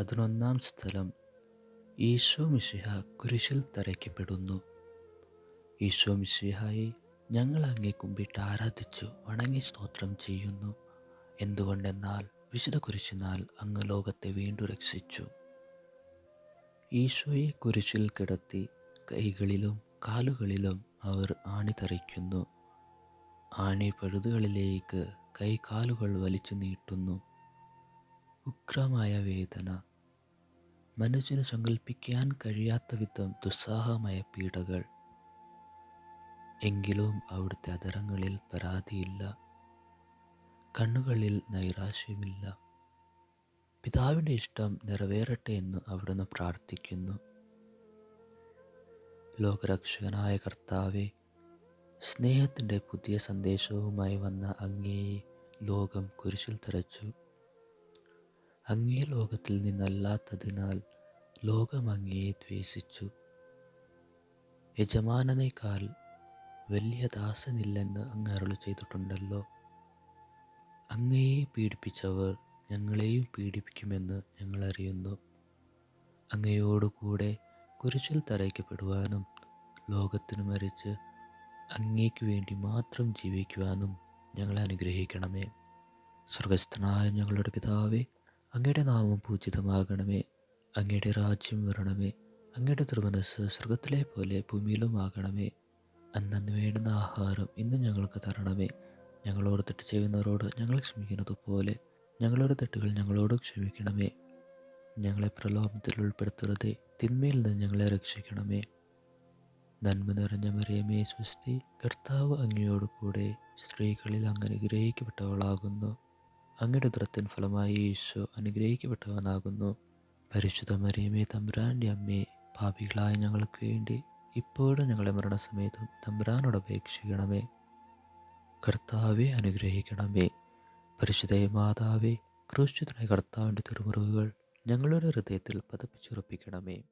പതിനൊന്നാം സ്ഥലം ഈശോ മിശിഹ കുരിശിൽ തറയ്ക്കപ്പെടുന്നു. ഈശോ മിശിഹായെ ഞങ്ങൾ അങ്ങേ കുമ്പിട്ട് ആരാധിച്ചു വണങ്ങി സ്തോത്രം ചെയ്യുന്നു. എന്തുകൊണ്ടെന്നാൽ വിശുദ്ധ കുരിശിനാൽ അങ്ങ് ലോകത്തെ വീണ്ടും രക്ഷിച്ചു. ഈശോയെ കുരിശിൽ കിടത്തി കൈകളിലും കാലുകളിലും അവർ ആണി തറയ്ക്കുന്നു ആണി പഴുതുകളിലേക്ക് കൈകാലുകൾ വലിച്ചു നീട്ടുന്നു. ഉഗ്രമായ വേദന മനുഷ്യന് സങ്കല്പിക്കാൻ കഴിയാത്ത വിധം ദുസ്സാഹമായ പീഡകൾ. എങ്കിലും അവിടുത്തെ അതരങ്ങളിൽ പരാതിയില്ല. കണ്ണുകളിൽ നൈരാശ്യമില്ല. പിതാവിന്റെ ഇഷ്ടം നിറവേറട്ടെ എന്ന് അവിടുന്ന് പ്രാർത്ഥിക്കുന്നു. ലോകരക്ഷകനായ കർത്താവെ സ്നേഹത്തിന്റെ പുതിയ സന്ദേശവുമായി വന്ന അങ്ങേയെ ലോകം കുരിശിൽ തറച്ചു. അങ്ങേ ലോകത്തിൽ നിന്നല്ലാത്തതിനാൽ ലോകം അങ്ങയെ ദ്വേഷിച്ചു. യജമാനനേക്കാൾ വലിയ ദാസനില്ലെന്ന് അങ്ങ് അരുളി ചെയ്തിട്ടുണ്ടല്ലോ. അങ്ങയെ പീഡിപ്പിച്ചവർ ഞങ്ങളെയും പീഡിപ്പിക്കുമെന്ന് ഞങ്ങൾ അറിയുന്നു. അങ്ങയോടുകൂടെ കുരിശിൽ തറയ്ക്കപ്പെടുവാനും ലോകത്തിനു മരിച്ച് അങ്ങേക്ക് വേണ്ടി മാത്രം ജീവിക്കുവാനും ഞങ്ങളെ അനുഗ്രഹിക്കണമേ. സ്വർഗസ്ഥനായ ഞങ്ങളുടെ പിതാവേ അങ്ങയുടെ നാമം പൂജിതമാകണമേ. അങ്ങയുടെ രാജ്യം വരണമേ. അങ്ങയുടെ തിരുമനസ് സ്വർഗത്തിലെ പോലെ ഭൂമിയിലും ആകണമേ അന്നു വേണ്ടുന്ന ആഹാരം ഇന്ന് ഞങ്ങൾക്ക് തരണമേ. ഞങ്ങളോട് തെറ്റ് ചെയ്യുന്നവരോട് ഞങ്ങൾ ക്ഷമിക്കുന്നത് പോലെ ഞങ്ങളുടെ തെറ്റുകൾ ഞങ്ങളോട് ക്ഷമിക്കണമേ. ഞങ്ങളെ പ്രലോഭത്തിൽ ഉൾപ്പെടുത്തരുതേ തിന്മയിൽ നിന്ന് ഞങ്ങളെ രക്ഷിക്കണമേ. നന്മ നിറഞ്ഞ മറിയമേ സ്വസ്തി കർത്താവ് അങ്ങയോട് കൂടെ സ്ത്രീകളിൽ അങ്ങനെ അനുഗ്രഹിക്കപ്പെട്ടവളാകുന്നു. അങ്ങയുടെ ഉദരത്തിൻ ഫലമായി ഈശോ അനുഗ്രഹിക്കപ്പെട്ടവനാകുന്നു. പരിശുദ്ധ മറിയമേ തമ്പുരാന്റെ അമ്മേ പാപികളായ ഞങ്ങൾക്ക് വേണ്ടി ഇപ്പോഴും ഞങ്ങളെ മരണസമയത്തും തമ്പുരാനോട് അപേക്ഷിക്കണമേ. കർത്താവെ അനുഗ്രഹിക്കണമേ. പരിശുദ്ധ മാതാവേ ക്രൂശിതനായ കർത്താവിന്റെ തിരുമുറിവുകൾ ഞങ്ങളുടെ ഹൃദയത്തിൽ പതപ്പിച്ചുറപ്പിക്കണമേ.